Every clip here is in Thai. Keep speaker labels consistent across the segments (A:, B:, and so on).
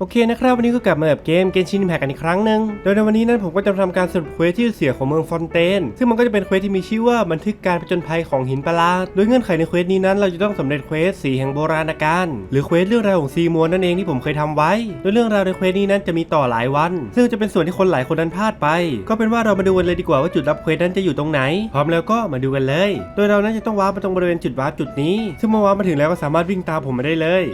A: โอเคนะครับวันนี้ก็กลับมาแบบเกมเกนชินแพกกันอีกครั้งหนึ่งโดยในวันนี้นั้นผมก็จะทำการสรุปเควสที่เสียของเมืองฟอนเตน ซึ่งมันก็จะเป็นเควสที่มีชื่อว่าบันทึกการผจญภัยของหินประหลาดโดยเงื่อนไขในเควสนี้นั้นเราจะต้องสำเร็จเควสสีแห่งโบราณกาลหรือเควสเรื่องราวของซีมัวนั่นเองที่ผมเคยทำไว้ โดยเรื่องราวในเควสนี้นั้นจะมีต่อหลายวัน ซึ่งจะเป็นส่วนที่คนหลายคนนั้นพลาดไป ก็เป็นว่าเรามาดูกันเลยดีกว่าว่าจุดรับเควสนั้นจะอยู่ตรงไหน พร้อมแล้วก็มาดูกันเลย โดยเรานั้นจะต้องวาร์ปมาตรงบริเวณจุดวาร์ปจุดนี้ ซึ่งเมื่อวาร์ปมาถึงแล้วก็สามารถวิ่งตามผมมาได้เลย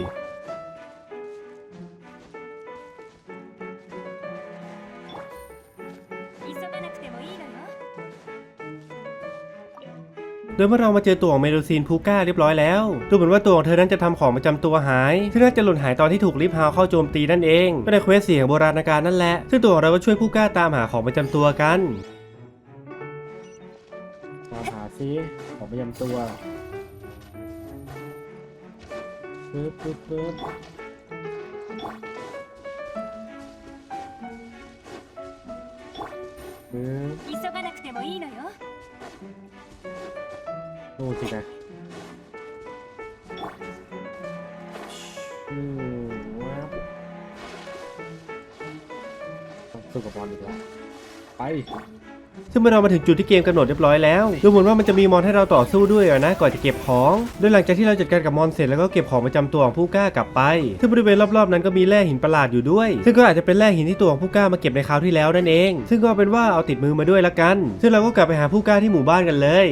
A: โดยเมื่อเรามาเจอตัวของเมโดซีนพูก้าเรียบร้อยแล้ว ดูเหมือนว่าตัวของเธอนั้นจะทำของประจำตัวหายซึ่งน่าจะหล่นหายตอนที่ถูกลิฟฮาวเข้าโจมตีนั่นเองก็ในเควสเสียงโบราณกาลนั่นแหละซึ่งตัวของเราก็ช่วยพูก้าตามหาของประจำตัวกัน
B: ตามหาซิของประจำตัวปึ๊บปึ๊บปึ๊บปึ๊บ
C: นู่
B: นสินะอืมว้าวสู้กับบอลอีกแล้วไป
A: ซึ่งเมื่อเรามาถึงจุดที่เกมกำหนดเรียบร้อยแล้วดูเหมือนว่ามันจะมีมอนให้เราต่อสู้ด้วยนะก่อนจะเก็บของ โดยหลังจากที่เราจัดการกับมอนเสร็จแล้วก็เก็บของประจำตัวของผู้กล้ากลับไปซึ่งบริเวณรอบๆนั้นก็มีแร่หินประหลาดอยู่ด้วย ซึ่งก็อาจจะเป็นแร่หินที่ตัวของผู้กล้ามาเก็บในคราวที่แล้วนั่นเอง ซึ่งก็เป็นว่าเอาติดมือมาด้วยละกัน ซึ่งเราก็กลับไปหาผู้กล้าที่หมู่บ้านกันเลย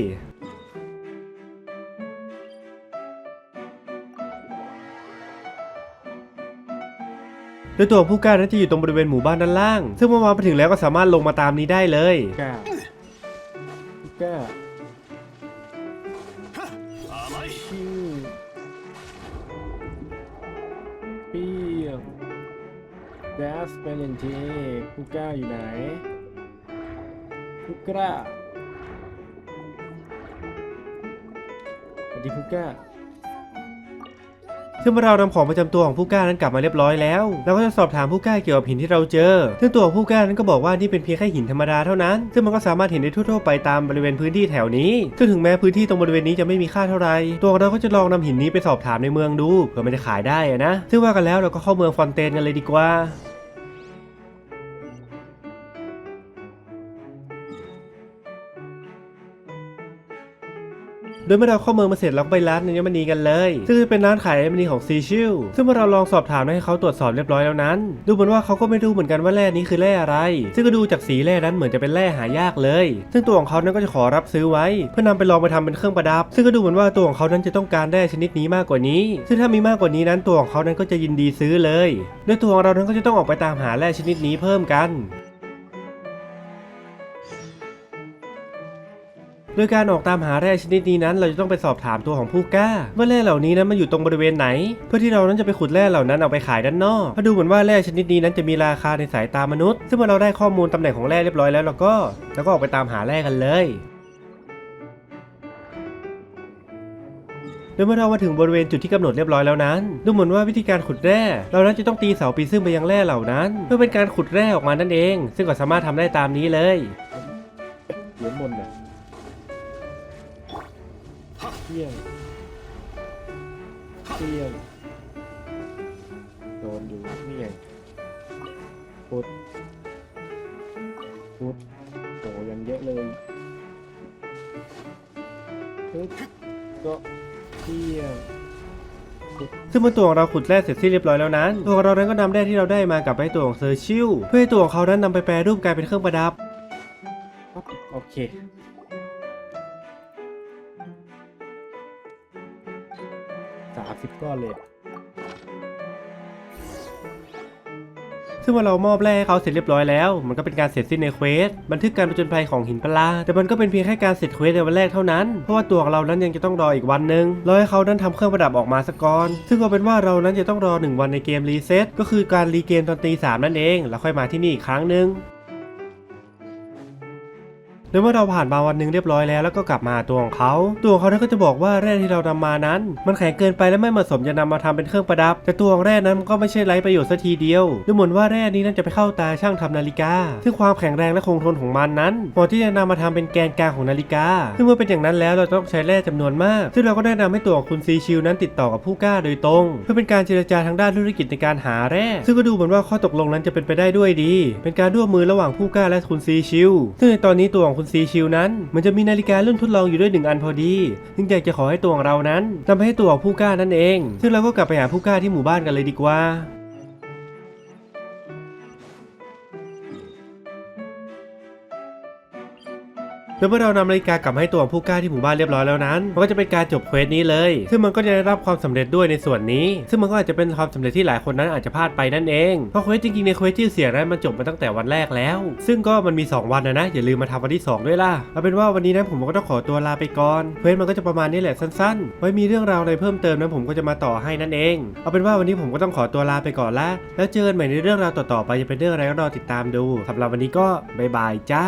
A: โดยตัวของผู้กล้านั้นจะอยู่ตรงบริเวณหมู่บ้านด้านล่าง ซึ่งเมื่อมาไปถึงแล้วก็สามารถลงมาตามนี้ได้เลย
B: ก้าก้าชื่อเปรี้ยวแดสเปเลนเทผู้กล้าอยู่ไหนผู้กล้าสวัสดีผู้กล้า
A: ซึ่งเมื่อเรานำของประจำตัวของผู้กล้านั้นกลับมาเรียบร้อยแล้ว เราก็จะสอบถามผู้กล้าเกี่ยวกับหินที่เราเจอ ซึ่งตัวของผู้กล้านั้นก็บอกว่านี่เป็นเพียงแค่หินธรรมดาเท่านั้น ซึ่งมันก็สามารถเห็นได้ทั่วๆไปตามบริเวณพื้นที่แถวนี้ซึ่งถึงแม้พื้นที่ตรงบริเวณนี้จะไม่มีค่าเท่าไหร่ตัวของเราก็จะลองนำหินนี้ไปสอบถามในเมืองดูเผื่อมันจะขายได้นะซึ่งว่ากันแล้วเราก็เข้าเมืองฟอนเตนกันเลยดีกว่า ดยเมื่อเราเข้าเมืองมาเสร็จเราก็ไปร้านอัญมณีกันเลยซึ่งจะเป็นร้านขายอัญมณีของซีชิลซึ่งเมื่อเราลองสอบถามให้เขาตรวจสอบเรียบร้อยแล้วนั้น ดูเหมือนว่าเขาก็ไม่รู้เหมือนกันว่าแร่นี้คือแร่อะไร ซึ่งก็ดูจากสีแร่นั้นเหมือนจะเป็นแร่หายากเลย ซึ่งตัวของเขานั้นก็จะขอรับซื้อไว้ เพื่อนำไปลองไปทำเป็นเครื่องประดับ ซึ่งก็ดูเหมือนว่าตัวของเขานั้นจะต้องการแร่ชนิดนี้มากกว่านี้ ซึ่งถ้ามีมากกว่านี้นั้นตัวของเขานั้นก็จะยินดีซื้อเลยโดยตัวของเรานั้นก็จะต้องออกไปตามหาแร่ชนิดนี้เพิ่มกัน โดยการออกตามหาแร่ชนิดนี้นั้น เราจะต้องไปสอบถามตัวของผู้กล้า ว่าแร่เหล่านี้นั้นมันอยู่ตรงบริเวณไหน เพื่อที่เรานั้นจะไปขุดแร่เหล่านั้นเอาไปขายด้านนอกเพราะดูเหมือนว่าแร่ชนิดนี้นั้นจะมีราคาในสายตามนุษย์ ซึ่งเมื่อเราได้ข้อมูลตำแหน่งของแร่เรียบร้อยแล้วเราก็แล้วก็ออกไปตามหาแร่กันเลยโดยเมื่อเรามาถึงบริเวณจุดที่กำหนดเรียบร้อยแล้วนั้น ดูเหมือนว่าวิธีการขุดแร่ เรานั้นจะต้องตีเสาปีซึ่งไปยังแร่เหล่านั้น เพื่อเป็นการขุดแร่ออกมานั่นเอง ซึ่งก็สามารถทำได้ตามนี้เลย
B: เที่ยงเที่ยงโดนอยู่นี่ไงพุดพุดโหยังเยอะเลยปึ๊บก็เที่ยง
A: ซึ่งเมื่อตัวของเราขุดแร่เสร็จสิ้นเรียบร้อยแล้วนั้น ตัวของเรานั้นก็นำแร่ที่เราได้มากลับไปให้ตัวของเซอร์ชิลเพื่อให้ตัวของเขานั้นนำไปแปรรูปกลายเป็นเครื่องประดับ
B: ปั๊บโอเค สามสิบก้อนเลย
A: ซึ่งเมื่อเรามอบแร่ให้เขาเสร็จเรียบร้อยแล้ว มันก็เป็นการเสร็จสิ้นในเควส บันทึกการผจญภัยของหินปลา แต่มันก็เป็นเพียงแค่การเสร็จเควสในวันแรกเท่านั้น เพราะว่าตัวของเรานั้นยังจะต้องรออีกวันหนึ่งรอให้เขานั้นทำเครื่องประดับออกมาสักก่อน ซึ่งก็เป็นว่าเรานั้นจะต้องรอหนึ่งวันในเกมรีเซ็ต ก็คือการรีเกมตอนตีสามนั่นเอง แล้วค่อยมาที่นี่อีกครั้งหนึ่ง ในเมื่อเราผ่านมาวันหนึ่งเรียบร้อยแล้วแล้วก็กลับมาตัวของเขา ตัวของเขานั้นก็จะบอกว่าแร่ที่เรานำมานั้น มันแข็งเกินไปและไม่เหมาะสมจะนำมาทำเป็นเครื่องประดับ แต่ตัวของแร่นั้นมันก็ไม่ใช่ไร้ประโยชน์สัทีเดียวดูเหมือนว่าแร่นี้นั้นจะไปเข้าตาช่างทำนาฬิกา ซึ่งความแข็งแรงและคงทนของมันนั้นเหมาะที่จะนำมาทำเป็นแกนกลางของนาฬิกา ซึ่งเมื่อเป็นอย่างนั้นแล้วเราต้องใช้แร่จำนวนมาก ซึ่งเราก็แนะนำให้ตัวของคุณซีชิลนั้นติดต่อกับผู้กล้าโดยตรง เพื่อเป็นการเจรจาทางด้านธุรกิจในการหาแร่ ซึ่งก็ดูเหมือนว่าข้อตกลงนั้นจะเป็นไปได้ด้วยดี เป็นการร่วมมือระหว่างผู้กล้าและคุณซีชิลซึ่งในตอนนี้ตัวของคุณซีชิลนั้น มันจะมีนาฬิการุ่นทดลองอยู่ด้วยหนึ่งอันพอดีจึงอยากจะขอให้ตัวของเรานั้นนำไปให้ตัวของผู้กล้านั่นเอง ซึ่งเราก็กลับไปหาผู้กล้าที่หมู่บ้านกันเลยดีกว่า แล้วเมื่อเรานำนาฬิกากลับให้ตัวของผู้กล้าที่หมู่บ้านเรียบร้อยแล้วนั้น มันก็จะเป็นการจบเควสนี้เลย ซึ่งมันก็จะได้รับความสำเร็จด้วยในส่วนนี้ ซึ่งมันก็อาจจะเป็นความสำเร็จที่หลายคนนั้นอาจจะพลาดไปนั่นเอง เพราะเควสจริงๆในเควสชื่เสียงนั้นมันจบมาตั้งแต่วันแรกแล้ว ซึ่งก็มันมี 2 วันนะนะ อย่าลืมมาทำวันที่ 2 ด้วยล่ะเอาเป็นว่าวันนี้นะผมก็ต้องขอตัวลาไปก่อนเควสมันก็จะประมาณนี้แหละสั้นๆ ไว้มีเรื่องราวอะไรเพิ่มเติมนั้นผมก็จะมาต่อให้นั่นเอง เอาเป็นว่าวันนี้ผมก็ต้องขอตัวลาไปก่อนละแล้วเจอกันใหม่ในเรื่องราวต่อๆไปจะเป็นเรื่องอะไรก็รอติดตามดูสำหรับวันนี้ก็บายบายจ้า